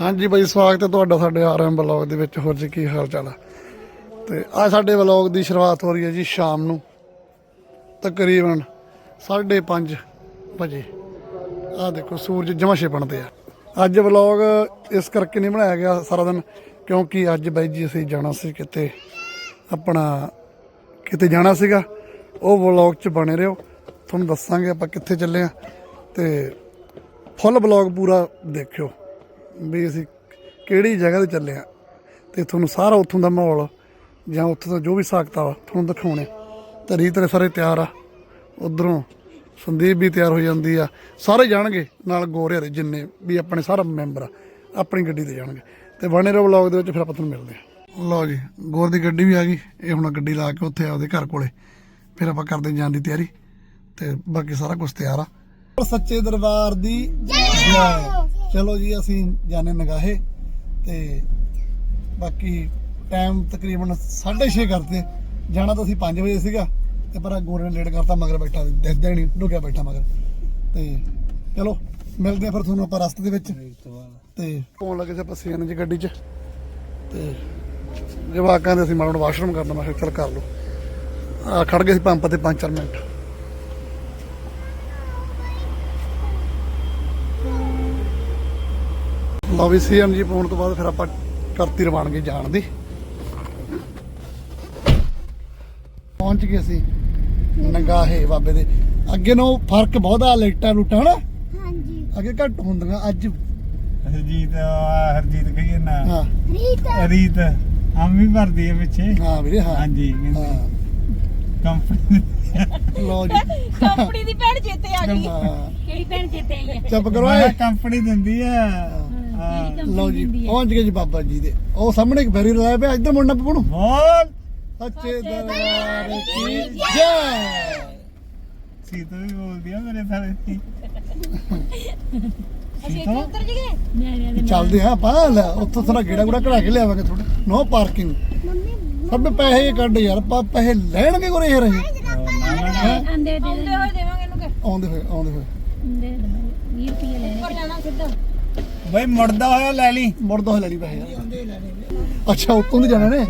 ਹਾਂਜੀ ਬਾਈ ਸਵਾਗਤ ਹੈ ਤੁਹਾਡਾ ਸਾਡੇ ਆਰਐਮ ਬਲੌਗ ਦੇ ਵਿੱਚ। ਹੋਰ ਜੀ, ਕੀ ਹਾਲ ਚਾਲ ਆ ਤੇ ਆ ਸਾਡੇ ਬਲੌਗ ਦੀ ਸ਼ੁਰੂਆਤ ਹੋ ਰਹੀ ਹੈ ਜੀ ਸ਼ਾਮ ਨੂੰ, ਤਕਰੀਬਨ 5:30 ਵਜੇ। ਆ ਦੇਖੋ, ਸੂਰਜ ਜਮਾ ਛਿਪਣ ਤੇ ਆ। ਅੱਜ ਬਲੌਗ ਇਸ ਕਰਕੇ ਨਹੀਂ ਬਣਾਇਆ ਗਿਆ ਸਾਰਾ ਦਿਨ, ਕਿਉਂਕਿ ਅੱਜ ਬਾਈ ਜੀ ਅਸੀਂ ਜਾਣਾ ਸੀ ਕਿਤੇ, ਆਪਣਾ ਕਿਤੇ ਜਾਣਾ ਸੀਗਾ। ਉਹ ਵਲੌਗ 'ਚ ਬਣੇ ਰਹੋ। ਤੁਹਾਨੂੰ ਦੱਸਾਂਗੇ ਆਪਾਂ ਕਿੱਥੇ ਚੱਲੇ ਆ। ਤੇ ਫੁੱਲ ਬਲੌਗ ਪੂਰਾ ਦੇਖਿਓ। ਵੀ ਅਸੀਂ ਕਿਹੜੀ ਜਗ੍ਹਾ ਤੇ ਚੱਲੇ ਆ ਤੇ ਤੁਹਾਨੂੰ ਸਾਰਾ ਉੱਥੋਂ ਦਾ ਮਾਹੌਲ ਜਾਂ ਉੱਥੋਂ ਦਾ ਜੋ ਵੀ ਸਾਖਤਾ ਵਾ ਤੁਹਾਨੂੰ ਦਿਖਾਉਣੇ ਤੇ ਰੀਤ ਨੇ ਸਾਰੇ ਤਿਆਰ ਆ। ਉਧਰੋਂ ਸੰਦੀਪ ਵੀ ਤਿਆਰ ਹੋ ਜਾਂਦੀ ਆ। ਸਾਰੇ ਜਾਣਗੇ, ਨਾਲ ਗੋਰੇ ਦੇ ਜਿੰਨੇ ਵੀ ਆਪਣੇ ਸਾਰਾ ਮੈਂਬਰ ਆ, ਆਪਣੀ ਗੱਡੀ ਤੇ ਜਾਣਗੇ। ਤੇ ਬਣੇ ਰਹੋ ਵਲੌਗ ਦੇ ਵਿੱਚ ਫਿਰ ਆਪਾਂ ਤੁਹਾਨੂੰ ਮਿਲਦੇ ਆ ਲਓ ਜੀ, ਗੋਰ ਦੀ ਗੱਡੀ ਵੀ ਆ ਗਈ। ਇਹ ਹੁਣ ਗੱਡੀ ਲਾ ਕੇ ਉੱਥੇ ਆਪਦੇ ਘਰ ਕੋਲੇ। ਫਿਰ ਆਪਾਂ ਕਰਦੇ ਜਾਣ ਦੀ ਤਿਆਰੀ। ਤੇ ਬਾਕੀ ਸਾਰਾ ਕੁਝ ਤਿਆਰ ਆ। ਸੱਚੇ ਦਰਬਾਰ ਦੀ ਜੈ। ਚਲੋ ਜੀ, ਅਸੀਂ ਜਾਣੇ ਨਗਾਹੇ ਤੇ ਬਾਕੀ ਟਾਈਮ ਤਕਰੀਬਨ 6:30 ਕਰਤੇ ਜਾਣਾ ਤਾਂ ਅਸੀਂ 5 ਵਜੇ ਸੀਗਾ ਤੇ ਪਰ ਆਹ ਗੋਰੇ ਨੇ ਲੇਟ ਕਰਤਾ, ਮਗਰ ਬੈਠਾ ਦਿਖਦਾ ਹੀ ਨਹੀਂ ਲੁਕਿਆ ਬੈਠਾ ਮਗਰ। ਤੇ ਚਲੋ, ਮਿਲਦੇ ਆ ਫਿਰ ਤੁਹਾਨੂੰ ਆਪਾਂ ਰਸਤੇ ਦੇ ਵਿੱਚ। ਤੇ ਪਹੁੰਚ ਲੱਗੇ ਸੀ ਆਪਾਂ ਸੀਨ ਜੀ ਗੱਡੀ 'ਚ। ਤੇ ਜਵਾਕਾਂ ਦੇ ਅਸੀਂ ਮਾੜਾ ਵਾਸ਼ਰੂਮ ਕਰਨਾ, ਮੈਂ ਕਿਹਾ ਚੱਲ ਕਰ ਲਓ। ਆ ਖੜ ਗਏ ਸੀ ਪੰਪ ਤੇ 5-4 ਮਿੰਟ। ਲਓ ਵੀ ਸੀਐਮ ਜੀ ਪਾਉਣ ਤੋਂ ਬਾਅਦ ਫਿਰ ਆਪਾਂ ਕਰਤੀ ਰਵਾਨਗੀ ਜਾਣ ਦੀ। ਪਹੁੰਚ ਗਏ ਸੀ ਨਗਾਹੇ ਬਾਬੇ ਦੇ। ਅੱਗੇ ਨੂੰ ਫ਼ਰਕ ਬਹੁਤ ਆ ਲਾਈਟਾਂ ਲੂਟਾਂ ਹਨਾ? ਹਾਂਜੀ। ਅੱਗੇ ਘੱਟ ਹੁੰਦੀਆਂ ਅੱਜ। ਹਰਜੀਤ ਆਹ ਹਰਜੀਤ ਕਹੀਏ ਨਾ ਹਾਂ। ਰੀਤ। ਰੀਤ ਆਮ ਵੀ ਭਰਦੀ ਹੈ ਪਿੱਛੇ। ਹਾਂ ਵੀਰੇ ਹਾਂ। ਹਾਂਜੀ ਹਾਂ। ਕੰਪਨੀ ਲਓ ਜੀ। ਕੰਪਨੀ ਦੀ ਭੈਣ ਚੇਤੇ ਆ ਗਈ। ਹਾਂ। ਕਿਹੜੀ ਭੈਣ ਚੇਤੇ ਆਈ ਹੈ? ਚੁੱਪ ਕਰੋ। ਏ ਕੰਪਨੀ ਦਿੰਦੀ ਹੈ। ਹਾਂ ਲਓ ਜੀ ਪਹੁੰਚ ਗਏ ਜੀ ਬਾਬਾ ਜੀ ਦੇ। ਉਹ ਸਾਹਮਣੇ ਇੱਕ ਬੈਰੀ ਲਾਇਆ ਪਿਆ ਇੱਧਰ ਮੁੰਡਾ ਪਪਣੂ ਬੋਲ। ਸੱਚੇ ਦਰਬਾਰ ਕੀ ਜੈ। ਸੀਤ ਵੀ ਬੋਲਦੀ ਆ ਮੇਰੇ ਸਾਰੇ ਦੀ। ਅਸੀਂ ਇੱਥੇ ਉਤਰ ਦੇ ਚੱਲਦੇ ਹਾਂ ਆਪਾਂ ਲੈ ਉੱਥੋਂ ਥੋੜਾ ਗੇੜਾ ਗੁੜਾ ਕਢਾ ਕੇ ਲਿਆਵਾਂਗੇ ਥੋੜਾ ਨੋ ਪਾਰਕਿੰਗ ਸਭ ਪੈਸੇ ਕੱਢ ਯਾਰ ਪਾ ਪੈਸੇ ਲੈਣਗੇ ਕੋਰੇ ਇਹ। ਰਹੇ ਆਂਦੇ ਦੇ ਆਉਂਦੇ ਹੋਏ ਦੇਵਾਂਗੇ ਇਹਨੂੰ ਕਿ। ਆਉਂਦੇ ਹੋਏ ਆਉਂਦੇ ਹੋਏ। ਦੇ ਦੇਵਾਂਗੇ। 20 ਰੁਪਏ ਲੈਣੇ ਉੱਪਰ ਜਾਣਾ ਸਿੱਧਾ। ਬਈ ਮੁੜਦਾ ਹੋਇਆ ਲੈ ਲਈ। ਮੁੜਦਾ ਹੋਇਆ ਲੈ ਲਈ ਪੈਸੇ ਅੱਛਾ ਉੱਤੋਂ ਦੀ ਜਾਣਾ ਨੇ?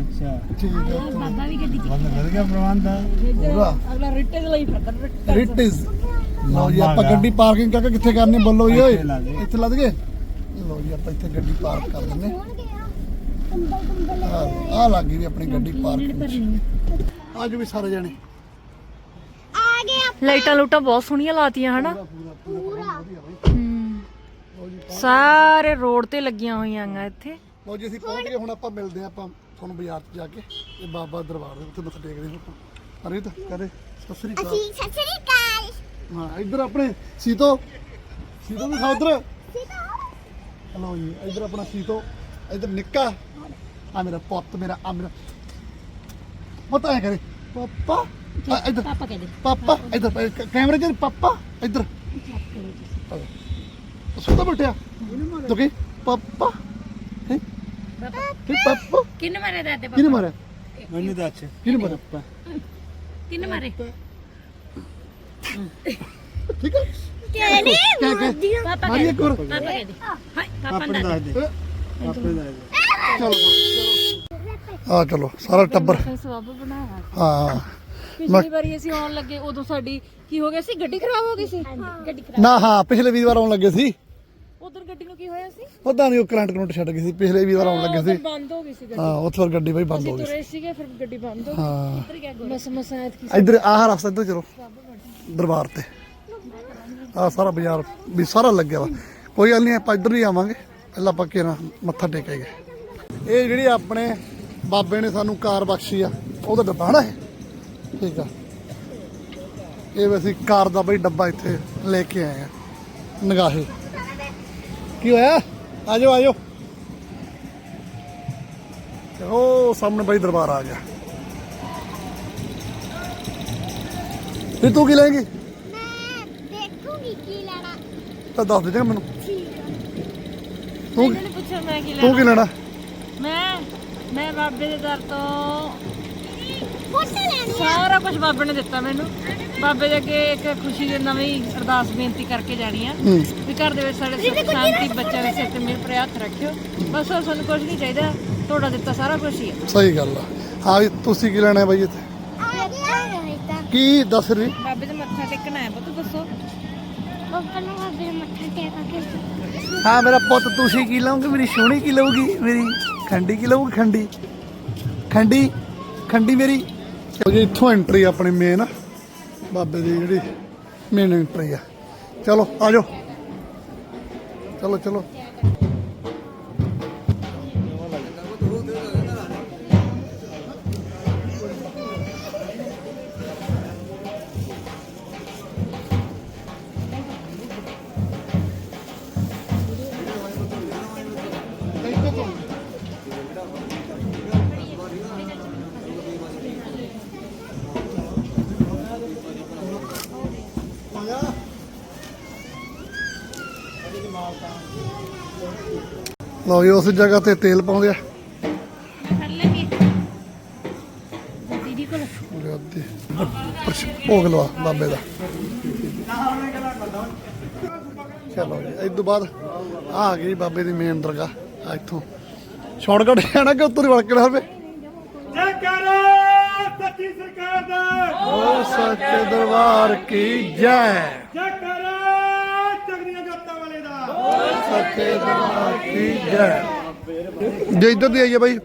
ਅੱਛਾ। ਠੀਕ ਹੈ ਬਾਬਾ ਵੀ ਗੱਡੀ ਬੰਦ ਵਧ ਗਿਆ ਪ੍ਰਬੰਧ। ਪੂਰਾ। ਅਗਲਾ ਰਿੱਟੇ ਦੇ ਲਈ ਫਿਰਦਾ ਰਿੱਟੇ ਰਿਟ ਇਜ਼ ਲਓ ਜੀ ਆਪਾਂ ਗੱਡੀ ਪਾਰਕਿੰਗ ਕਰਕੇ ਕਿੱਥੇ ਕਰਨੀ ਬੋਲੋ ਜੀ ਓਏ। ਇੱਥੇ ਲਾ ਦੇ। ਇੱਥੇ ਲੱਦ ਗਏ ਲਓ ਜੀ ਆਪਾਂ ਇੱਥੇ ਗੱਡੀ ਪਾਰਕ ਕਰ ਦਿੰਨੇ ਆ ਲੱਗ ਗਈ ਵੀ ਆਪਣੀ ਗੱਡੀ ਪਾਰਕਿੰਗ ਅੱਜ ਵੀ ਸਾਰੇ ਜਣੇ। ਆ ਗਿਆ ਲਾਈਟਾਂ ਲੂਟਾਂ ਬਹੁਤ ਸੋਹਣੀਆਂ ਲਾਤੀਆਂ ਹਨਾ? ਸਾਰੇ ਰੋਡ ਤੇ ਲੱਗੀਆਂ ਹੋਈਆਂ ਆਂ ਇੱਥੇ। ਲਓ ਜੀ ਅਸੀਂ ਪਹੁੰਚ ਗਏ ਹੁਣ ਆਪਾਂ ਮਿਲਦੇ ਹਾਂ ਆਪਾਂ ਤੁਹਾਨੂੰ ਬਾਜ਼ਾਰ 'ਚ ਜਾ ਕੇ ਤੇ ਬਾਬਾ ਦਰਬਾਰ ਦੇ ਉੱਤੇ ਮੱਥਾ ਟੇਕਦੇ ਹਾਂ ਆਪਾਂ। ਅਰੇ ਤਾਂ ਕਰੇ ਸਤਿ ਸ੍ਰੀ ਅਕਾਲ। ਅਸੀਂ ਸਤਿ ਸ੍ਰੀ ਅਕਾਲ। ਹਾਂ ਇੱਧਰ ਆਪਣੇ ਸੀਤੋ ਸੀਤੋ ਵੀ ਖਾ ਉਧਰ। ਹਲੋ ਜੀ ਇੱਧਰ ਆਪਣਾ ਸੀਤੋ ਇੱਧਰ ਨਿੱਕਾ। ਆ ਮੇਰਾ ਪੁੱਤ ਮੇਰਾ ਆ ਮੇਰਾ ਪਤਾ ਹੈ ਕਰੇ ਪਾਪਾ ਆ, ਇੱਧਰ। ਪਾਪਾ ਕਹਿੰਦੇ ਪਾਪਾ ਇੱਧਰ ਕੈਮਰੇ 'ਚ ਪਾਪਾ ਇੱਧਰ। ਸੁੱਤਾ ਬੈਠਿਆ। ਤੋ ਕੀ? ਪਾਪਾ? ਹੈ? ਕੀ ਪਾਪਾ? ਕਿੰਨ ਮਾਰੇ ਦਾਦੇ ਕਿਹਨੇ ਮਾਰਿਆ? ਮੈਨੂੰ ਦੱਸ। ਕਿਹਨੇ ਮਾਰਿਆ ਕਿੰਨ ਮਾਰੇ? ਠੀਕ ਹੈ? ਕਿਹਨੇ? ਕਿਆ ਕਹਿ ਪਾਪਾ ਮਾਰੀ ਇੱਕ ਹੋਰ। ਪਾਪਾ ਕਹਿੰਦੇ ਹਾਏ ਪਾਪਾ ਆਪਣੇ ਦੱਸ ਦੇ। ਆਪਣੇ ਦੱਸ ਦੇ। ਚਲੋ ਆ ਚਲੋ ਸਾਰਾ ਟੱਬਰ। ਸਵਾਬ ਬਣਾਇਆ। ਹਾਂ। ਪਿਛਲੀ ਵਾਰੀ ਅਸੀਂ ਆਉਣ ਲੱਗੇ ਉਦੋਂ ਸਾਡੀ ਕੀ ਹੋ ਗਿਆ ਸੀ? ਗੱਡੀ ਖਰਾਬ ਹੋ ਗਈ ਸੀ? ਗੱਡੀ ਨਾ ਹਾਂ ਪਿਛਲੇ ਵੀਰਵਾਰ ਆਉਣ ਲੱਗੇ ਸੀ। ਉਧਰ ਗੱਡੀ ਨੂੰ ਕੀ ਹੋਇਆ ਸੀ? ਪਤਾ ਨਹੀਂ ਉਹ ਕਰੰਟ ਕਰੰਟ ਛੱਡ ਗਈ ਸੀ। ਪਿਛਲੇ ਵੀਰਵਾਰ ਆਉਣ ਲੱਗੇ ਸੀ। ਬੰਦ ਹੋ ਗਈ ਸੀ ਗੱਡੀ। ਹਾਂ ਉੱਥੇ ਫਿਰ ਗੱਡੀ ਬਈ ਬੰਦ ਹੋ ਗਈ ਸੀ। ਤੁਰੇ ਸੀਗੇ ਫਿਰ ਗੱਡੀ ਬੰਦ ਹੋ ਹਾਂ। ਗਈ ਮਸ ਮਸਾਇਤ ਕੀ ਇੱਧਰ ਆਹ ਰਸਤਾ ਇੱਧਰ ਚਲੋ। ਦਰਬਾਰ ਤੇ। ਆ ਸਾਰਾ ਬਾਜ਼ਾਰ ਵੀ ਸਾਰਾ ਲੱਗਿਆ ਵਾ। ਕੋਈ ਗੱਲ ਨਹੀਂ ਆਪਾਂ ਇੱਧਰ ਵੀ ਆਵਾਂਗੇ। ਪਹਿਲਾਂ ਆਪਾਂ ਕਿਹੜਾ ਮੱਥਾ ਟੇਕਾਂਗੇ ਇਹ ਜਿਹੜੀ ਆਪਣੇ ਬਾਬੇ ਨੇ ਸਾਨੂੰ ਕਾਰ ਬਖਸ਼ੀ ਆ ਉਹਦਾ ਡੱਬਾ ਨਾ ਇਹ। ਠੀਕ ਆ। ਇਹ ਅਸੀਂ ਕਾਰ ਦਾ ਬਈ ਡੱਬਾ ਇੱਥੇ ਲੈ ਕੇ ਆਏ ਆ ਨਗਾਹੇ। ਕੀ ਹੋਇਆ? ਆਜੋ ਆਜੋ। ਤੇ ਉਹ ਸਾਹਮਣੇ ਬਈ ਦਰਬਾਰ ਆ ਗਿਆ। ਤੇ ਤੂੰ ਕੀ ਲਏਂਗੀ ਮੈਂ ਦੇਖੂਗੀ ਕੀ ਲੈਣਾ। ਤਾਂ ਦੱਸ ਦੇ ਜਾ ਮੈਨੂੰ। ਤੂੰ ਮੈਂ ਕੀ ਤੂੰ ਕੀ ਲੈਣਾ? ਮੈਂ ਮੈਂ ਬਾਬੇ ਦੇ ਦਰ ਤੋਂ ਫੋਟੋ ਲੈਣੀ ਆ ਸਾਰਾ ਕੁਝ ਬਾਬੇ ਨੇ ਦਿੱਤਾ ਮੈਨੂੰ। ਬਾਬੇ ਦੇ ਅੱਗੇ ਇੱਕ ਖੁਸ਼ੀ ਦੀ ਨਵੀਂ ਅਰਦਾਸ ਬੇਨਤੀ ਕਰਕੇ ਜਾਣੀ ਆ ਵੀ ਘਰ ਦੇ ਵਿੱਚ ਸਾਡੇ ਸੁੱਖ ਸ਼ਾਂਤੀ ਬੱਚਿਆਂ ਦੇ ਸਿਰ ਤੇ ਮੇਰੇ ਪਰ ਹੱਥ ਰੱਖਿਓ। ਬਸ ਹੋਰ ਸਾਨੂੰ ਕੁਝ ਨਹੀਂ ਚਾਹੀਦਾ। ਤੁਹਾਡਾ ਦਿੱਤਾ ਸਾਰਾ ਕੁਝ ਹੀ ਹੈ ਸਹੀ ਗੱਲ ਆ। ਹਾਂ ਤੁਸੀਂ ਕੀ ਲੈਣਾ ਬਾਈ ਇੱਥੇ? ਆ ਕੀ ਦੱਸ ਰਹੀ? ਬਾਬੇ ਦੇ ਮੱਥਾ ਟੇਕਣਾ ਹੈ ਪੁੱਤ ਦੱਸੋ। ਬੱਬਾ ਨੂੰ ਬਾਬੇ ਮੱਥਾ ਟੇਕ ਕੇ ਹਾਂ ਮੇਰਾ ਪੁੱਤ ਤੁਸੀਂ ਕੀ ਲਓਗੇ ਮੇਰੀ ਸੋਹਣੀ ਕੀ ਲਊਗੀ ਮੇਰੀ ਖੰਡੀ ਕੀ ਲਊਗੀ ਖੰਡੀ। ਖੰਡੀ? ਖੰਡੀ ਮੇਰੀ? ਉਹ ਜੀ, ਇੱਥੋਂ ਐਂਟਰੀ ਆਪਣੀ ਮੇਨ ਬਾਬੇ ਦੀ ਜਿਹੜੀ ਮੇਨ ਐਂਟਰੀ ਆ। ਚਲੋ, ਆ ਜਾਓ। ਚਲੋ ਚਲੋ। ਲਓ ਜੀ ਉਸ ਜਗ੍ਹਾ ਤੇ ਤੇਲ ਪਾਉਂਦੇ ਆ। ਭੋਗ ਲਵਾ ਬਾਬੇ ਦਾ। ਚਲੋ ਜੀ ਇਸ ਤੋਂ ਬਾਅਦ ਆ ਗਈ ਬਾਬੇ ਦੀ ਮੇਨ ਦਰਗਾਹ ਆ ਇੱਥੋਂ। ਸ਼ਾਰਟਕਟ ਜਾਣਾ ਕਿ ਉੱਤਰ ਵੜ ਕੇ ਨਾ ਹੋਵੇ ਜੈ ਕਰੋ ਸੱਚੀ ਸਰਕਾਰ ਦਾ। ਓ ਸੱਚੇ ਦਰਬਾਰ ਕੀ ਜੈ। ਜੈ ਕਰੋ ਚਗਰੀਆਂ ਜੋਤਾਂ ਵਾਲੇ ਦਾ ਸੱਚੇ ਦਰਬਾਰ ਕੀ ਜੈ। ਜੇ ਇੱਧਰ ਦੀ ਆਈਏ ਬਾਈ,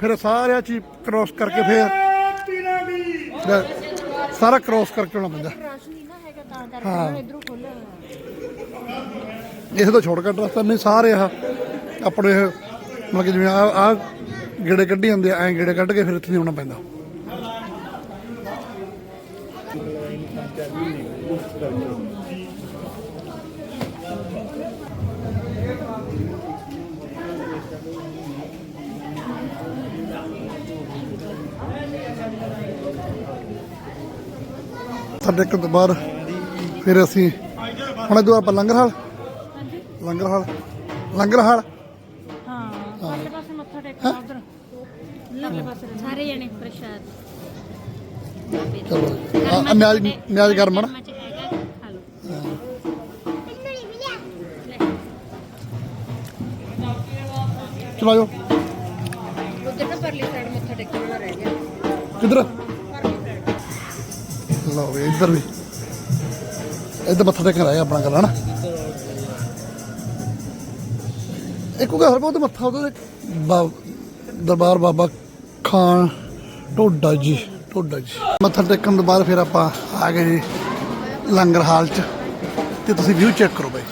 ਫਿਰ ਸਾਰਿਆਂ ਚੀਜ਼ ਕ੍ਰੋਸ ਕਰਕੇ ਫਿਰ ਸਾਰਾ ਕ੍ਰੋਸ ਕਰਕੇ ਆਉਣਾ ਪੈਂਦਾ। ਹਾਂ। ਇਸ ਤੋਂ ਤਾਂ ਸ਼ਾਰਟਕਟ ਰਸਤਾ, ਨਹੀਂ, ਸਾਰੇ ਆ ਆਪਣੇ, ਮਤਲਬ ਕਿ ਜਿਵੇਂ ਆ ਆ ਗੇੜੇ ਕੱਢੀ ਜਾਂਦੇ ਆ, ਐਂ ਗੇੜੇ ਕੱਢ ਕੇ ਫਿਰ ਇੱਥੇ ਦੀ ਆਉਣਾ ਪੈਂਦਾ। ਸਾਡੇ ਇੱਕ ਤੋਂ ਬਾਅਦ ਫਿਰ ਅਸੀਂ ਹੁਣ ਇਹ ਆਪਾਂ ਲੰਗਰ ਹਾਲ। ਲੰਗਰ ਹਾਲ। ਲੰਗਰ ਹਾਲ। ਹਾਂ ਪਾਸੇ ਮੱਥਾ ਟੇਕਣਾ ਉਧਰ ਪਰਲੇ ਪਾਸੇ ਸਾਰੇ ਜਣੇ ਪ੍ਰਸ਼ਾਦ। ਚਲੋ। ਨਿਆਜ ਨਿਆਜ ਮਿਲਿਆ ਚਲੋ ਆਜੋ ਉਧਰ ਨਾ ਪਰਲੀ ਸਾਈਡ ਮੱਥਾ ਟੇਕਣ ਵਾਲਾ ਰਹਿ ਗਿਆ। ਕਿੱਧਰ? ਲਓ ਵੀ ਇੱਧਰ ਵੀ ਇੱਧਰ ਮੱਥਾ ਟੇਕਣ ਆਇਆ ਆਪਣਾ ਗੱਲ ਹਨਾ? ਇੱਕ ਗੱਲ ਬਹੁਤ ਮੱਥਾ, ਉਹਦੇ ਦਰਬਾਰ ਬਾਬਾ ਖਾਨ ਢੋਡਾ ਜੀ ਢੋਡਾ ਜੀ। ਮੱਥਾ ਟੇਕਣ ਤੋਂ ਬਾਅਦ ਫਿਰ ਆਪਾਂ ਆ ਗਏ ਜੀ ਲੰਗਰ ਹਾਲ ਚ, ਤੇ ਤੁਸੀਂ ਵਿਊ ਚੈੱਕ ਕਰੋ ਬਾਈ।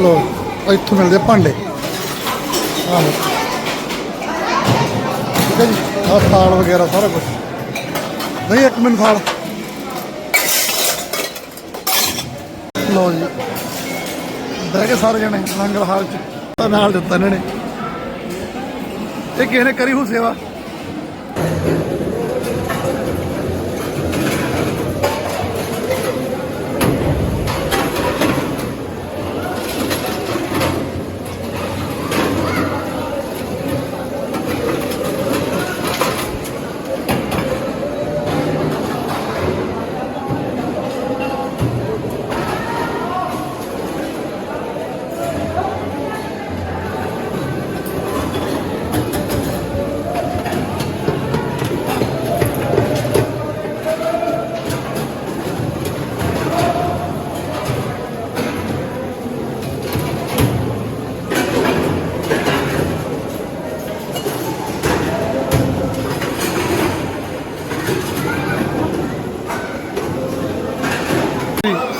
ਲੋ ਇੱਥੋਂ ਮਿਲਦੇ ਭਾਂਡੇ। ਆਹੋ। ਠੀਕ ਹੈ ਜੀ, ਆਹ ਥਾਲ ਵਗੈਰਾ ਸਾਰਾ ਕੁਝ ਨਹੀਂ, ਇੱਕ ਮਿੰਟ ਥਾਲ ਲੋ ਜੀ। ਬਹਿ ਕੇ ਸਾਰੇ ਜਣੇ, ਲੰਗਰ ਹਾਲ ਚ। ਨਾਲ ਦਿੱਤਾ ਇਹਨਾਂ ਨੇ। ਇਹ ਕਿਸੇ ਨੇ ਕਰੀ ਹੋ ਸੇਵਾ?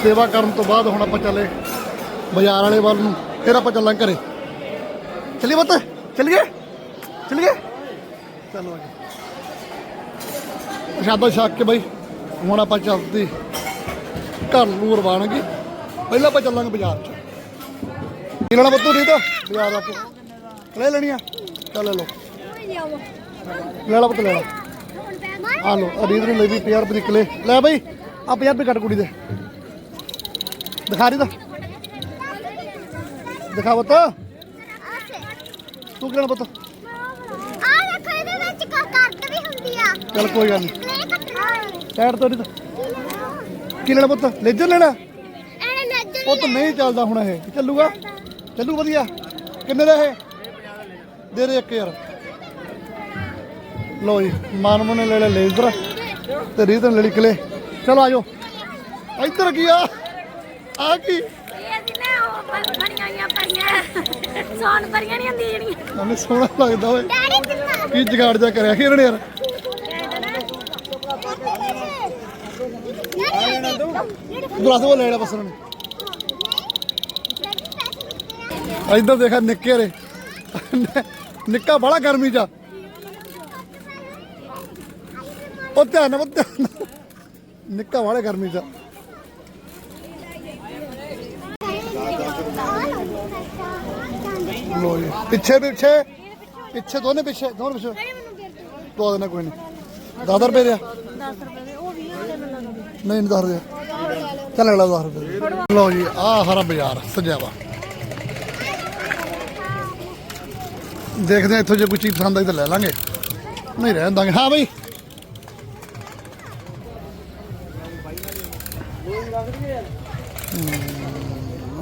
ਸੇਵਾ ਕਰਨ ਤੋਂ ਬਾਅਦ ਹੁਣ ਆਪਾਂ ਚੱਲੇ ਬਾਜ਼ਾਰ ਵਾਲੇ ਵੱਲ ਨੂੰ, ਫਿਰ ਆਪਾਂ ਚੱਲਾਂਗੇ ਘਰੇ। ਚੱਲੀਏ ਬੱਤ ਚੱਲੀਏ? ਚੱਲੀਏ? ਚਲੋ ਜੀ। ਪ੍ਰਸ਼ਾਦਾ ਛੱਕ ਕੇ ਬਈ, ਹੁਣ ਆਪਾਂ ਚੱਲਦੇ। ਘਰ ਨੂੰ ਰਵਾਨਗੀ ਪਹਿਲਾਂ ਆਪਾਂ ਚੱਲਾਂਗੇ ਬਾਜ਼ਾਰ 'ਚ। ਕੀ ਲੈਣਾ ਬੱਤੂ ਨਹੀਂ ਤਾਂ? ਬਾਜ਼ਾਰ ਆ ਕੇ ਲੈ ਲੈਣੀ ਆ। ਚੱਲ ਲੈ ਲਓ। ਲੈ ਲਾ ਪੁੱਤ, ਲੈ ਲਾ। ਆ ਲੋ ਅਰੀਦ ਨੂੰ ਲੈ ਵੀ 50 ਰੁਪਏ ਨਿਕਲੇ ਲੈ ਬਾਈ, ਆ 50 ਰੁਪਏ ਕੱਟ ਕੁੜੀ ਦੇ। ਦਿਖਾ ਰਹੀ ਤਾਂ। ਦਿਖਾ ਪੁੱਤ। ਤੂੰ ਕਿਹੜਾ ਪੁੱਤ? ਆ ਦੇਖੋ ਇਹਦੇ ਵਿੱਚ ਕ- ਕਰਦ ਵੀ ਹੁੰਦੀ ਆ। ਚੱਲ ਕੋਈ ਗੱਲ ਨਹੀਂ ਸਾਈਡ ਤੋਂ ਨਹੀਂ ਤਾਂ ਕੀ ਲੈਣਾ? ਪੁੱਤ? ਲੇਜਰ ਲੈਣਾ? ਨੱਜ ਪੁੱਤ ਨਹੀਂ ਚੱਲਦਾ ਹੁਣ ਇਹ। ਚੱਲੂਗਾ? ਚੱਲੂ ਵਧੀਆ। ਕਿੰਨੇ ਦਾ ਇਹ? ਦੇ ਦੇ ਇੱਕ ਯਾਰ ਲੋ ਜੀ ਮਾਨਮੋ ਨੇ ਲੈ ਲਿਆ ਲੇਜ਼ਰ ਤੇ ਰੀਤ ਨੇ ਲੈ ਲਈ ਕਲੇ। ਚਲੋ ਆਜੋ ਇੱਧਰ ਕੀ ਆ? ਆ ਕੀ ਮੈਨੂੰ ਸੋਹਣਾ ਲੱਗਦਾ ਓਏ। ਕੀ ਜਗਾੜ ਜਾ ਕਰਿਆ ਕੀ ਇਹਨਾਂ ਨੇ ਯਾਰ? ਗਲਾਸ ਉਹ ਲੈਣਾ ਬਸ ਉਹਨਾਂ ਨੇ। ਇੱਧਰ ਦੇਖਾ ਨਿੱਕੇ ਰੇ ਨਿੱਕਾ ਬੜਾ ਗਰਮੀ ਚ। ਉਹ ਧਿਆਨ ਨਾਲ। ਨਿੱਕਾ ਵਾਲੇ ਗਰਮੀ ਚ ਲੋ ਜੀ। ਪਿੱਛੇ ਪਿੱਛੇ। ਪਿੱਛੇ, ਦੋਨੇ ਪਿੱਛੇ ਦੋਨੇ ਪਿੱਛੇ। ਦੋ ਦੇਣਾ ਕੋਈ ਨਹੀਂ। 10 ਰੁਪਏ ਦੇ 10 ਰੁਪਏ ਦੇ ਉਹ 20 ਦੇ ਨਹੀਂ ਨਹੀਂ 10 ਰੁਪਏ ਚੱਲ ਅਗਲਾ 10 ਰੁਪਏ ਦੇ। ਜੀ, ਆ ਹਰਾ ਬਾਜ਼ਾਰ, ਸਜਿਆ ਵਾ। ਦੇਖਦੇ ਹਾਂ ਇੱਥੋਂ ਜੇ ਕੋਈ ਚੀਜ਼ ਪਸੰਦ ਆਈ ਤਾਂ ਲੈ ਲਾਂਗੇ। ਨਹੀਂ, ਰਹਿਣ ਦਾਂਗੇ। ਹਾਂ ਬਈ।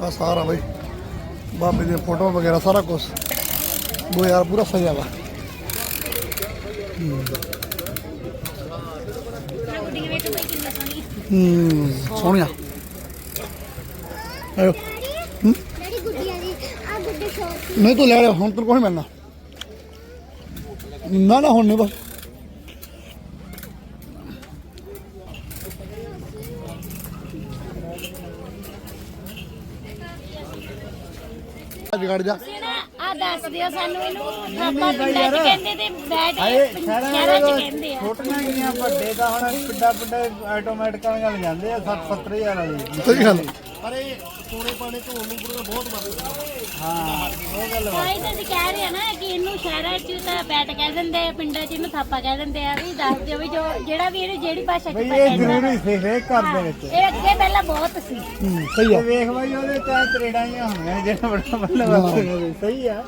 ਆ ਸਾਰਾ ਬਈ। ਬਾਬੇ ਦੀਆਂ ਫੋਟੋਆਂ ਵਗੈਰਾ, ਸਾਰਾ ਕੁਝ ਉਹ ਯਾਰ, ਪੂਰਾ ਸਜਿਆ ਵਾ। ਹੂੰ। ਸੋਹਣਿਆ। ਆਇਓ। ਨਹੀਂ, ਤੂੰ ਲੈ ਲੈ ਹੁਣ ਤੈਨੂੰ ਕੋਈ ਮਿਲਣਾ। ਨਾ ਨਾ, ਹੁਣ ਨਹੀਂ ਬਸ। ਜਗੜ ਜਾ। ਆ ਦੱਸ ਦਿਓ ਸਾਨੂੰ ਇਹਨੂੰ। ਪਿੰਡਾਂ 'ਚ ਕਹਿੰਦੇ ਤੇ ਬੈਠ ਸ਼ਹਿਰਾਂ 'ਚ ਕਹਿੰਦੇ ਆ। ਛੋਟੀਆਂ ਗਈਆਂ ਵੱਡੇ ਤਾਂ ਹੁਣ ਪਿੱਡਾ ਪਿੱਡਾ ਆਟੋਮੈਟਿਕ ਵਾਲੀਆਂ ਲੈ ਜਾਂਦੇ ਆ 60 70000 ਵਾਲੀ ਸਹੀ ਗੱਲ। ਅਰੇ ਸੋਨੇ ਪਾਣੇ ਤੋਂ ਉਹਨੂੰ ਪੂਰਾ ਬਹੁਤ ਵੱਧ ਹਾਂ। ਉਹ ਗੱਲ ਤਾਂ ਹੀ। ਤਾਂ ਅਸੀਂ ਕਹਿ ਰਹੇ ਆ ਨਾ ਕਿ ਇਹਨੂੰ ਸ਼ਹਿਰਾਂ 'ਚ ਤਾਂ ਬੈਠ ਕਹਿ ਦਿੰਦੇ ਆ ਪਿੰਡਾਂ 'ਚ ਇਹਨੂੰ ਥਾਪਾ ਕਹਿ ਦਿੰਦੇ ਆ ਵੀ ਦੱਸ ਦਿਓ ਵੀ ਜੋ ਜਿਹੜਾ ਵੀ ਇਹਨੂੰ ਜਿਹੜੀ ਭਾਸ਼ਾ 'ਚ ਬਈ ਪਤਾ ਇਹ ਜ਼ਰੂਰੀ ਸੀ ਹਰੇਕ ਘਰ ਦੇ ਵਿੱਚ। ਇਹ ਅੱਗੇ ਪਹਿਲਾਂ ਬਹੁਤ ਸੀ। ਹੂੰ, ਸਹੀ ਆ। ਤੇ ਵੇਖ ਬਾਈ ਉਹਦੇ ਤਾਂ ਤਰੇੜਾਂ ਹੀ ਹੋਣੀਆਂ ਜਿਹੜਾ ਬੜਾ ਬੱਲਾ ਵਰਤਦੇ ਸਹੀ ਆ।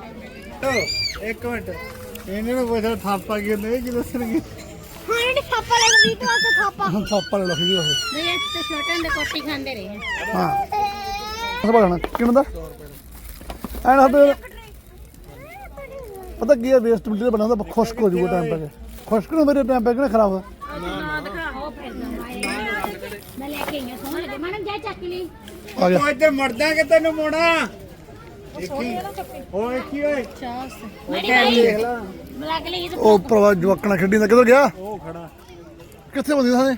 ਓ ਇੱਕ ਮਿੰਟ। ਇਹਨੇ ਨੂੰ ਪੁੱਛੋ ਥਾਪਾ ਕੀ ਹੁੰਦਾ ਇਹ ਕੀ ਦੱਸਣਗੇ? ਹਾਂ ਇਹਨੇ ਥਾਪਾ ਲੱਗਦੀ ਤੋਂ ਆਸੇ ਥਾਪਾ। ਹੁਣ ਥਾਪਾ ਲੈ ਲਖੀ ਹੋਏ ਵੀ ਇਹ ਤੇ ਛੋਟੇ ਹੁੰਦੇ ਕੋਟੀ ਖਾਂਦੇ ਰਹੇ ਆ। ਹਾਂ। ਅਸ ਬਣਾ ਕਿੰਨਾ ਦਾ ਐਨ ਹੱਦ ਪਤਾ ਕੀ ਹੈ ਵੇਸਟ ਮਟੀਰੀਅਲ ਬਣਾਉਂਦਾ ਖੁਸ਼ਕ ਹੋ ਜਾਊਗਾ ਟਾਈਮ ਪੈ ਕੇ। ਖੁਸ਼ਕ ਨੂੰ ਮੇਰੇ ਟਾਈਮ ਪੈ ਕੇ ਨਾ ਖਰਾਬ ਫਿਰ ਮੈਂ ਲੈ ਕੇ ਹਾਂ ਸੋਹਣੇ ਲੱਗੇ ਮੈਡਮ ਜਾ ਚੱਕ ਲਈ ਆ ਗਿਆ। ਉਹ ਇੱਥੇ ਮਰਦਾ ਕਿ ਤੈਨੂੰ ਮੋਣਾ ਦੇਖੀ। ਉਹ ਵੇਖੀ ਓਏ। ਮੇਰੀ ਭਾਈ ਦੇਖ ਲਾ। ਬੁਲਾ ਕੇ ਲਈ ਉਹ ਪ੍ਰਵਾ ਜਵਾਕਣਾ ਖੇਡੀ ਦਾ ਕਿੱਧਰ ਗਿਆ? ਉਹ ਖੜਾ। ਕਿੱਥੇ ਬੰਦੀ ਸਾਨੇ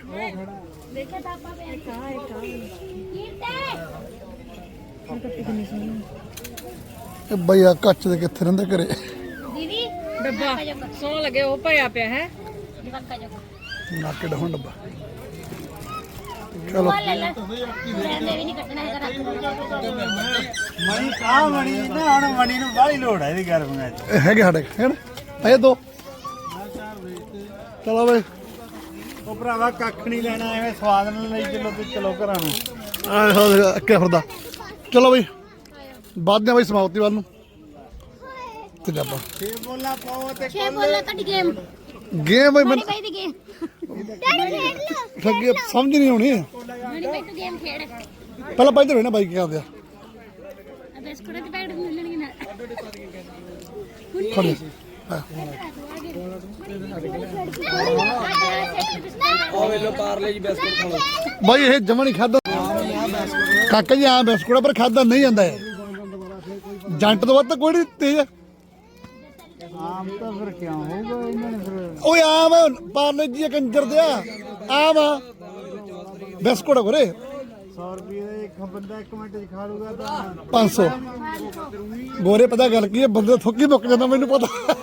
ਦੇਖਿਆ ਤਾਂ ਆਪਾਂ ਪਿਆ। ਕਾ ਹੈ ਕਾ ਇਹ ਬਈਆ ਕੱਚ ਦੇ ਕਿੱਥੇ ਰਹਿੰਦੇ ਘਰੇ? ਦੀਦੀ ਡੱਬਾ। ਸੌ ਲੱਗੇ ਉਹ ਭਰਿਆ ਪਿਆ ਹੈ। ਜਵਾਕਾ ਜੋ ਨਾਕੇ ਡਹੁੰ ਡੱਬਾ। ਚਲੋ। ਉਹ ਲੈ ਲੈ। ਰਹਿੰਦੇ ਵੀ ਨਹੀਂ ਕੱਟਣਾ ਹੈਗਾ ਰੱਖ ਦੋ ਮਣੀ ਕਾ ਮਣੀ? ਨਾ ਹੁਣ ਮਣੀ ਨੂੰ ਬਾਹਲੀ ਲੋੜ ਹੈ ਇਹਦੀ ਗਰਮੀਆਂ 'ਚ ਹੈਗੇ ਸਾਡੇ ਹੈਨ ਇਹ ਦੋ। ਚਲੋ ਬਈ। ਉਹ ਭਰਾਵਾ ਕੱਖ ਨਹੀਂ ਲੈਣਾ ਐਵੇਂ ਸਵਾਦ ਨਾਲ ਲਈ ਚਲੋ ਤੇ ਚਲੋ ਘਰਾਂ ਨੂੰ। ਆਹ ਹੋ ਅੱਕੇ ਫਿਰਦਾ। ਚਲੋ ਬਈ। ਬਾਅਦ ਨੇ ਬਈ ਸਮਾਪਤੀ ਵੱਲ ਨੂੰ। ਤੇ ਜਾਪਾ ਛੇ ਬੋਲਾ ਪਾਓ ਤੇ ਛੇ ਬੋਲੋ ਤੁਹਾਡੀ ਗੇਮ ਗੇਮ ਬਈ ਮੈਨੂੰ ਬਾਈ ਦੀ ਗੇਮ ਡੈਡੀ ਖੇਡ ਲਓ ਲੱਗੀ ਸਮਝ ਨਹੀਂ ਆਉਣੀ। ਮਣੀ ਬਾਈ ਤੂੰ ਗੇਮ ਖੇਡ। ਪਹਿਲਾਂ ਪਾਈ ਤੇ ਨਾ ਬਾਈ ਕੀ ਕਰਦੇ ਆ? ਆ ਮਿਲਣਗੇ ਖੜੇ। ਬਾਈ ਇਹ ਜਮਾ ਨਹੀਂ ਖਾਦਾ ਕਾਕਾ ਜੀ ਆ ਬਿਸਕੁਟ ਪਰ ਖਾਦਾ ਨਹੀਂ ਜਾਂਦਾ ਇਹ। ਜੰਟ ਤੋਂ ਵੱਧ ਤਾਂ ਕੋਈ ਨਹੀਂ ਤੇਜ਼ ਆਮ ਤਾਂ ਫਿਰ ਕਿਉਂ? ਹੋਊਗਾ ਇਹਨਾਂ ਨੇ ਫਿਰ ਓਏ ਆਮ ਪਾਰਲੇ ਜੀ ਕੰਜਰ ਦਿਆ ਆਮ ਆ। ਬਿਸਕੁਟ ਕਰੇ 100 ਰੁਪਏ ਦਾ ਇੱਕ ਬੰਦਾ ਇੱਕ ਮਿੰਟ ਚ ਖਾ ਲੂਗਾ ਤਾਂ। 500 ਗੋਰੇ ਪਤਾ ਗੱਲ ਕੀ ਹੈ ਬੰਦੇ ਥੁੱਕੀ ਮੁੱਕ ਜਾਂਦਾ ਮੈਨੂੰ ਪਤਾ।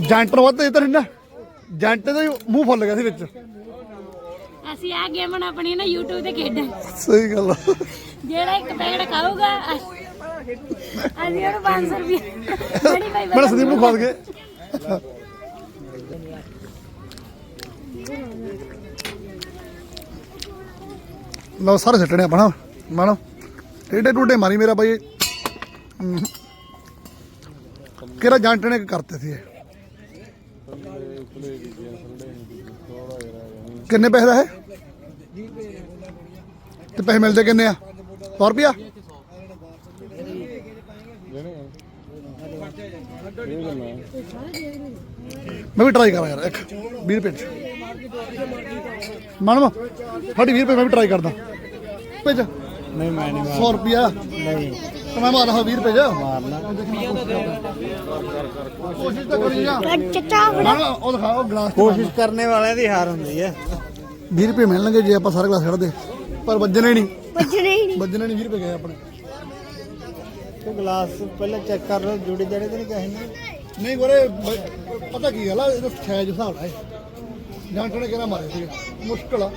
ਜੰਟਰ ਵੱਧ ਇਹ ਤਾਂ ਨਹੀਂ ਨਾ। ਜੰਟ ਦਾ ਹੀ ਮੂੰਹ ਫੁੱਲ ਗਿਆ ਸੀ ਵਿੱਚ। ਅਸੀਂ ਆ ਗੇਮ ਹੁਣ ਆਪਣੀ ਨਾ YouTube ਤੇ ਖੇਡਾਂ। ਸਹੀ ਗੱਲ ਆ। ਜਿਹੜਾ ਇੱਕ ਪੈਕਟ ਖਾਊਗਾ ਅਸ- ਅਸੀਂ ਉਹਨੂੰ 500 ਰੁਪਏ ਬੜੀ ਭਾਈ ਬੜਾ ਸਦੀ ਮੂੰਹ ਖੋਲ ਗਏ ਲਓ ਸਾਰੇ ਸੱਟਣੇ ਆਪਣਾ ਮਾਣੋ। ਟੇਡੇ ਟੂਡੇ ਮਾਰੀ ਮੇਰਾ ਬਾਈ। ਹਮ। ਕਿਹੜਾ ਜੰਟ ਨੇ ਕਰਤੇ ਸੀ ਇਹ? ਕਿੰਨੇ ਪੈਸੇ ਦਾ ਹੈ? ਤੇ ਪੈਸੇ ਮਿਲਦੇ ਕਿੰਨੇ ਆ? 100 ਰੁਪਿਆ ਮੈਂ ਵੀ ਟਰਾਈ ਕਰਾਂ ਯਾਰ ਇੱਕ 20 ਰੁਪਏ ਮਨਮ ਸਾਡੀ 20 ਰੁਪਏ ਮੈਂ ਵੀ ਟਰਾਈ ਕਰਦਾ। ਭੇਜ। ਨਹੀਂ ਮੈਂ ਨਹੀਂ 100 ਰੁਪਿਆ ਨਹੀਂ। ਤੇ ਮੈਂ ਮਾਰਦਾ 20 ਰੁਪਏ ਚ। ਮਾਰਨਾ। ਕੋਸ਼ਿਸ਼ ਤਾਂ ਕਰੀ ਜਾ। ਚੱਚਾ ਉਹ ਦਿਖਾ ਉਹ ਗਲਾਸ ਕੋਸ਼ਿਸ਼ ਕਰਨੇ ਵਾਲਿਆਂ ਦੀ ਹਾਰ ਹੁੰਦੀ ਹੈ। 20 ਰੁਪਏ ਮਿਲਣਗੇ ਜੇ ਆਪਾਂ ਸਾਰਾ ਗਲਾਸ ਛੱਡਦੇ ਪਰ ਵੱਜਣੇ ਨਹੀਂ। ਵੱਜਣੇ ਹੀ ਨਹੀਂ। ਵੱਜਣੇ ਨਹੀਂ 20 ਰੁਪਏ ਗਏ ਆਪਣੇ। ਤੇ ਗਲਾਸ ਪਹਿਲਾਂ ਚੈੱਕ ਕਰ ਲਓ ਜੁੜੀ ਜੜੇ ਤੇ ਨਹੀਂ ਕਹੇ ਨਾ। ਨਹੀਂ ਗੋਰੇ ਬ- ਪਤਾ ਕੀ ਗੱਲ ਆ ਇਹਦਾ ਜੋ ਹਿਸਾਬ ਹੈ ਜਾਂਟੇ ਨੇ ਕਿਹੜਾ ਮਾਰੇ ਸੀ ਮੁਸ਼ਕਲ ਆ।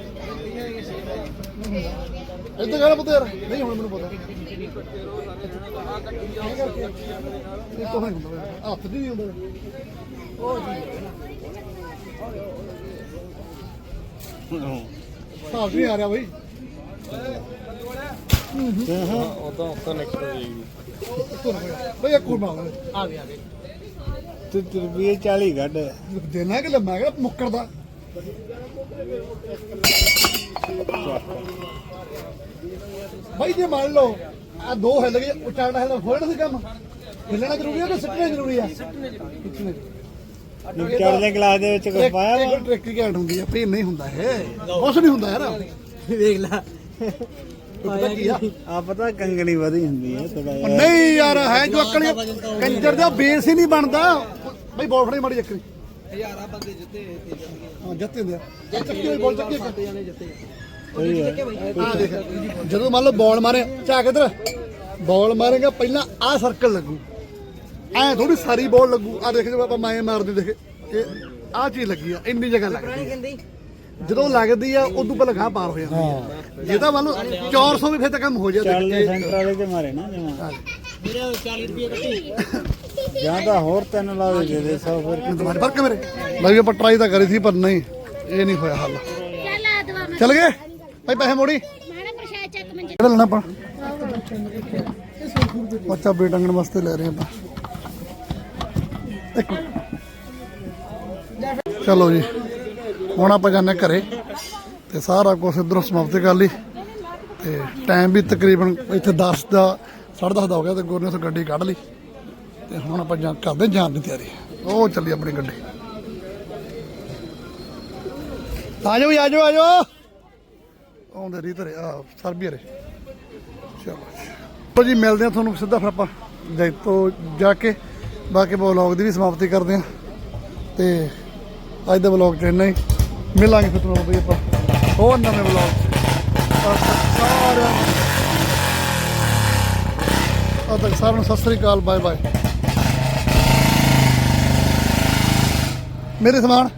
ਇੱਥੇ ਕਹਿਣਾ ਪੁੱਤ ਯਾਰ। ਨਹੀਂ ਹੁਣ ਮੈਨੂੰ ਪਤਾ। ਇਹ ਤੋਂ ਨਹੀਂ ਹੁੰਦਾ ਵੇ। ਹੱਥ ਨਹੀਂ ਹੁੰਦਾ। ਉਹ ਜੀ ਨਹੀਂ ਆ ਰਿਹਾ ਬਈ। ਉਦੋਂ ਉਦੋਂ ਨਿਕਲ ਜਾਏਗੀ ਬਈ ਇੱਕ ਹੋਰ ਮਾਰ ਆ ਗਿਆ ਤੇ ਤੇ ਰੁਪਏ 40 ਕੱਢ। ਦੇਣਾ ਕਿ ਲੰਮਾ ਕਿ ਮੁੱਕਰਦਾ ਭਾਈ ਜੇ ਮੰਨ ਲਓ ਆ ਦੋ ਹਿੱਲ ਗਏ ਉਚਾੜਨਾ ਹਿੱਲ ਹੋਣਾ ਸੀ ਕੰਮ? ਹਿੱਲਣਾ ਜ਼ਰੂਰੀ ਹੈ ਕਿ ਸਿੱਟਣਾ ਜ਼ਰੂਰੀ ਹੈ ਸਿੱਟਣੇ ਚੜ ਦੇ ਗਲਾਸ ਦੇ ਵਿੱਚ ਕੁਝ ਪਾਇਆ ਵਾ ਇੱਕ ਟ੍ਰਿਕ ਹੀ ਘੈਂਟ ਹੁੰਦੀ ਹੈ ਭਈ ਨਹੀਂ ਹੁੰਦਾ ਇਹ। ਕੁਛ ਨਹੀਂ ਹੁੰਦਾ ਯਾਰ। ਦੇਖ ਲੈ। ਪਤਾ ਕੀ ਆ? ਆ ਪਤਾ ਕੰਗਣੀ ਵਧੀ ਹੁੰਦੀ ਹੈ ਥੋੜਾ ਉਹ ਨਹੀਂ ਯਾਰ ਹੈ ਜੋ ਅਕਲੀ ਕੰਜਰ ਦਾ ਬੇਸ ਹੀ ਨਹੀਂ ਬਣਦਾ। ਬਈ ਬੋਲ ਫੜੀ ਮਾੜੀ ਚੱਕਰੀ ਹਜ਼ਾਰਾਂ ਬੰਦੇ ਜਿੱਤੇ ਹਾਂ ਜਿੱਤੇ ਹੁੰਦੇ ਆ। ਚੱਕੀ ਹੋਈ ਬੋਲ ਚੱਕੀ ਇੱਕ। ਸਹੀ ਹੈ। ਆ ਦੇਖ ਜਦੋਂ ਮੰਨ ਲਓ ਬਾਲ ਮਾਰੇ ਝਾਕ ਇਧਰ। ਬਾਲ ਮਾਰੇਗਾ ਪਹਿਲਾਂ ਆ ਸਰਕਲ ਲੱਗੂ। ਐ ਥੋੜੀ ਸਾਰੀ ਬਾਲ ਲੱਗੂ। ਆ ਦੇਖ ਜਦੋਂ ਆਪਾਂ ਮਾਏ ਮਾਰਦੇ ਦੇਖ ਇਹ ਆ ਚੀਜ਼ ਲੱਗੀ ਆ ਇੰਨੀ ਜਗ੍ਹਾ ਲੱਗਦੀ ਆ। ਜਦੋਂ ਲੱਗਦੀ ਆ ਉਦੋਂ ਪਹਿਲਾਂ ਗਾਹ ਪਾਰ ਹੋ ਜਾਂਦਾ ਜੇ ਤਾਂ ਮੰਨ ਲਓ 400 ਵੀ ਫਿਰ ਤਾਂ ਕੰਮ ਹੋ ਚੱਲ ਜਾਂਦਾ ਦੇ ਸੈਂਟਰ ਵਾਲੇ ਤੇ ਮਾਰੇ ਨਾ ਜਮਾ ਜਾਂ ਤਾਂ ਹੋਰ ਤਿੰਨ ਲਾ ਦੇ ਦੇ 100 ਫਿਰ ਤੁਹਾਡੇ ਫ਼ਰਕ ਮੇਰੇ ਲੈ ਵੀ ਆਪਾਂ ਟਰਾਈ ਤਾਂ ਕਰੀ ਸੀ ਪਰ ਨਹੀਂ ਇਹ ਨਹੀਂ ਹੋਇਆ ਹੱਲ। ਚੱਲ ਆ ਦਵਾ ਮੈਂ। ਚੱਲ ਗਏ? ਭਾਈ ਪੈਸੇ ਮੋੜੀ? ਮਾਣਾ ਪ੍ਰਸ਼ਾਦ ਚੱਕ ਮੰਜੇ ਕਿਹੜਾ ਲੈਣਾ ਆਪਾਂ? ਬੱਚਾ ਬੇਟੰਗਣ ਵਾਸਤੇ ਲੈ ਰਹੇ ਆਪਾਂ। ਇੱਕ ਮਿੰਟ। ਚਲੋ ਜੀ ਹੁਣ ਆਪਾਂ ਜਾਂਦੇ ਹਾਂ ਘਰੇ ਤੇ ਸਾਰਾ ਕੁਝ ਇਧਰੋਂ ਸਮਾਪਤ ਕਰ ਲਈ ਤੇ ਟਾਈਮ ਵੀ ਤਕਰੀਬਨ ਇੱਥੇ 10 ਦਾ 10:30 ਦਾ ਹੋ ਗਿਆ ਤੇ ਗੋਰੀਆਂ ਤੋਂ ਗੱਡੀ ਕੱਢ ਲਈ ਤੇ ਹੁਣ ਆਪਾਂ ਜਾਂ ਕਰਦੇ ਜਾਣ ਦੀ ਤਿਆਰੀ ਉਹ ਚੱਲੀ ਆਪਣੀ ਗੱਡੀ ਆ ਜਾਓ ਜੀ, ਆ ਜਾਓ ਆ ਜਾਓ ਆਉਂਦੇ ਰੀ ਧਰੇ ਆ ਸਰਬੀਆ ਰੇ ਚਲੋ ਜੀ। ਲਓ ਜੀ ਮਿਲਦੇ ਆ ਤੁਹਾਨੂੰ ਸਿੱਧਾ ਫਿਰ ਆਪਾਂ ਜੈਤੋ ਜਾ ਕੇ ਬਾਕੀ ਵਲੌਗ ਦੀ ਵੀ ਸਮਾਪਤੀ ਕਰਦੇ ਹਾਂ। ਤੇ ਅੱਜ ਦਾ ਵਲੌਗ ਚ ਇੰਨਾ ਹੀ। ਮਿਲਾਂਗੇ ਫਿਰ ਤੁਹਾਨੂੰ ਬਈ ਆਪਾਂ। ਹੋਰ ਨਵੇਂ ਵਲੌਗ ਸਾਰਿਆਂ ਨੂੰ ਉਦੋਂ ਸਾਰਿਆਂ ਨੂੰ ਸਤਿ ਸ੍ਰੀ ਅਕਾਲ ਬਾਏ ਬਾਏ ਮੇਰੇ ਸਮਾਨ।